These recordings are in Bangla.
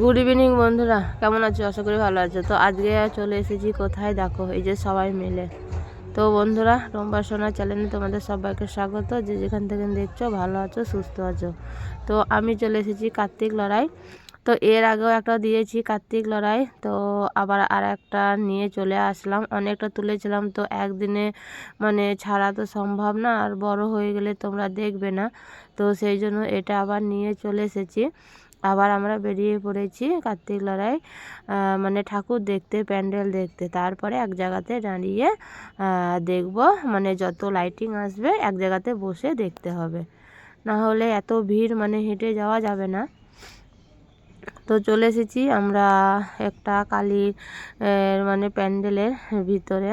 গুড ইভিনিং বন্ধুরা। কেমন আছো? আশা করি ভালো আছো। তো আজকে চলে এসেছি কোথায়? দেখো, এই যে সবাই মিলে। তো বন্ধুরা রোমবার সোনা চ্যানেলে তোমাদের সবাইকে স্বাগত। যে যেখান থেকে দেখছ, ভালো আছো, সুস্থ আছো। তো আমি চলে এসেছি কার্তিক লড়াই। তো এর আগেও একটা দিয়েছি কার্তিক লড়াই। তো আবার আর একটা নিয়ে চলে আসলাম। অনেকটা তুলেছিলাম। তো একদিনে মানে ছাড়া তো সম্ভব না, আর বড় হয়ে গেলে তোমরা দেখবে না। তো সেই জন্য এটা আবার নিয়ে চলে এসেছি। আবার আমরা বেরিয়ে পড়েছি কার্তিক লড়াই মানে ঠাকুর দেখতে, প্যান্ডেল দেখতে। তারপরে এক জায়গাতে দাঁড়িয়ে দেখব মানে যত লাইটিং আসবে, এক জায়গাতে বসে দেখতে হবে। না হলে এত ভিড় মানে হেঁটে যাওয়া যাবে না। তো চলে এসেছি আমরা একটা কালীর মানে প্যান্ডেলের ভিতরে।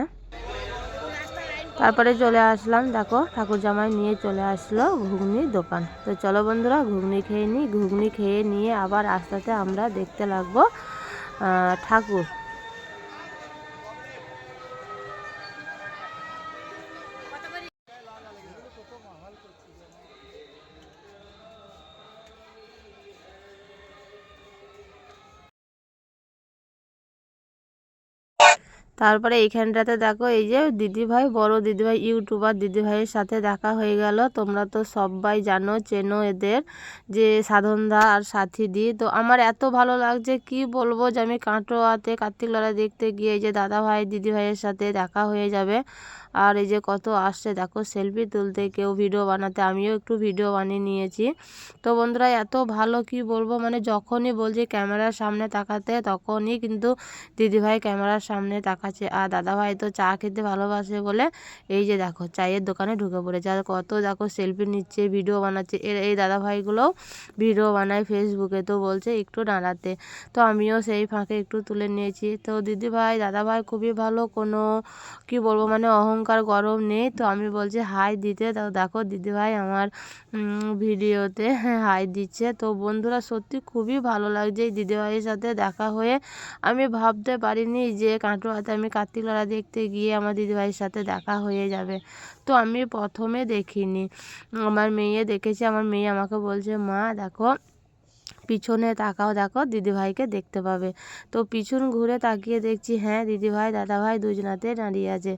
তারপরে চলে আসলাম, দেখো ঠাকুর জামাই নিয়ে চলে আসলো ঘুগনির দোকান। তো চলো বন্ধুরা, ঘুগনি খেয়ে নিই ঘুগনি খেয়ে নিয়ে আবার আস্তে আস্তে আমরা দেখতে লাগবো ঠাকুর। তারপরে এইখানটাতে দেখো, এই যে দিদিভাই, বড় দিদিভাই, ইউটিউবার দিদিভাইয়ের সাথে দেখা হয়ে গেল। তোমরা তো সবাই জানো, চেনো এদের যে সাধনদা আর সাথী দি তো আমার এত ভালো লাগছে, কি বলব যে আমি কাটোয়াতে কার্তিক লড়াই দেখতে গিয়ে যে দাদাভাই, দিদিভাইয়ের সাথে দেখা হয়ে যাবে। আর এই যে কত আসছে, দেখো সেলফি তুলতে কেউ ভিডিও বানাতে, আমিও একটু ভিডিও বানিয়ে নিয়েছি। তো বন্ধুরা, এত ভালো, কি বলব মানে যখনই বলছি ক্যামেরার সামনে তাকাতে, তখনই কিন্তু দিদিভাই ক্যামেরার সামনে তাকাচ্ছে আর দাদাভাই তো চা খেতে ভালোবাসে বলে, এই যে দেখো, চায়ের দোকানে ঢুকে পড়েছে। আর কত দেখো সেলফি নিচ্ছে ভিডিও বানাচ্ছে। এর, এই দাদাভাইগুলোও ভিডিও বানায় ফেসবুকে তো বলছে একটু দাঁড়াতে তো আমিও সেই ফাঁকে একটু তুলে নিয়েছি। তো দিদিভাই, দাদাভাই খুবই ভালো, কোনো কি বলব মানে অহংকার, গরম নেই। তো আমি বলছি, হাই দিতে তো দেখো দিদিভাই আমার ভিডিওতে হাই দিচ্ছে। তো বন্ধুরা, সত্যি খুবই ভালো লাগছে এই দিদিভাইয়ের সাথে দেখা হয়ে। আমি ভাবতে পারিনি যে কাটোয়াতে আমি কার্তিক লড়া দেখতে গিয়ে আমার দিদিভাইয়ের সাথে দেখা হয়ে যাবে। তো আমি প্রথমে দেখিনি। আমার মেয়ে দেখেছি, আমার মেয়ে আমাকে বলছে, মা, দেখো পিছনে তাকাও, দেখো দিদিভাইকে দেখতে পাবে। তো পিছন ঘুরে তাকিয়ে দেখছি হ্যাঁ দিদিভাই, দাদাভাই দুজনাতে দাঁড়িয়ে আছে।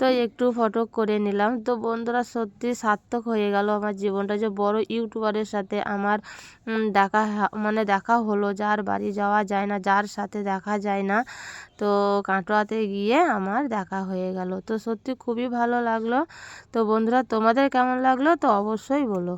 তো একটু ফটো করে নিলাম। তো বন্ধুরা, সত্যি সার্থক হয়ে গেল আমার জীবনটা। যে বড় ইউটিউবারের সাথে আমার দেখা মানে দেখা হলো, যার বাড়ি যাওয়া যায় না, যার সাথে দেখা যায় না, তো কাটোয়াতে গিয়ে আমার দেখা হয়ে গেল। তো সত্যি খুবই ভালো লাগল। তো বন্ধুরা, তোমাদের কেমন লাগল? তো অবশ্যই বলো।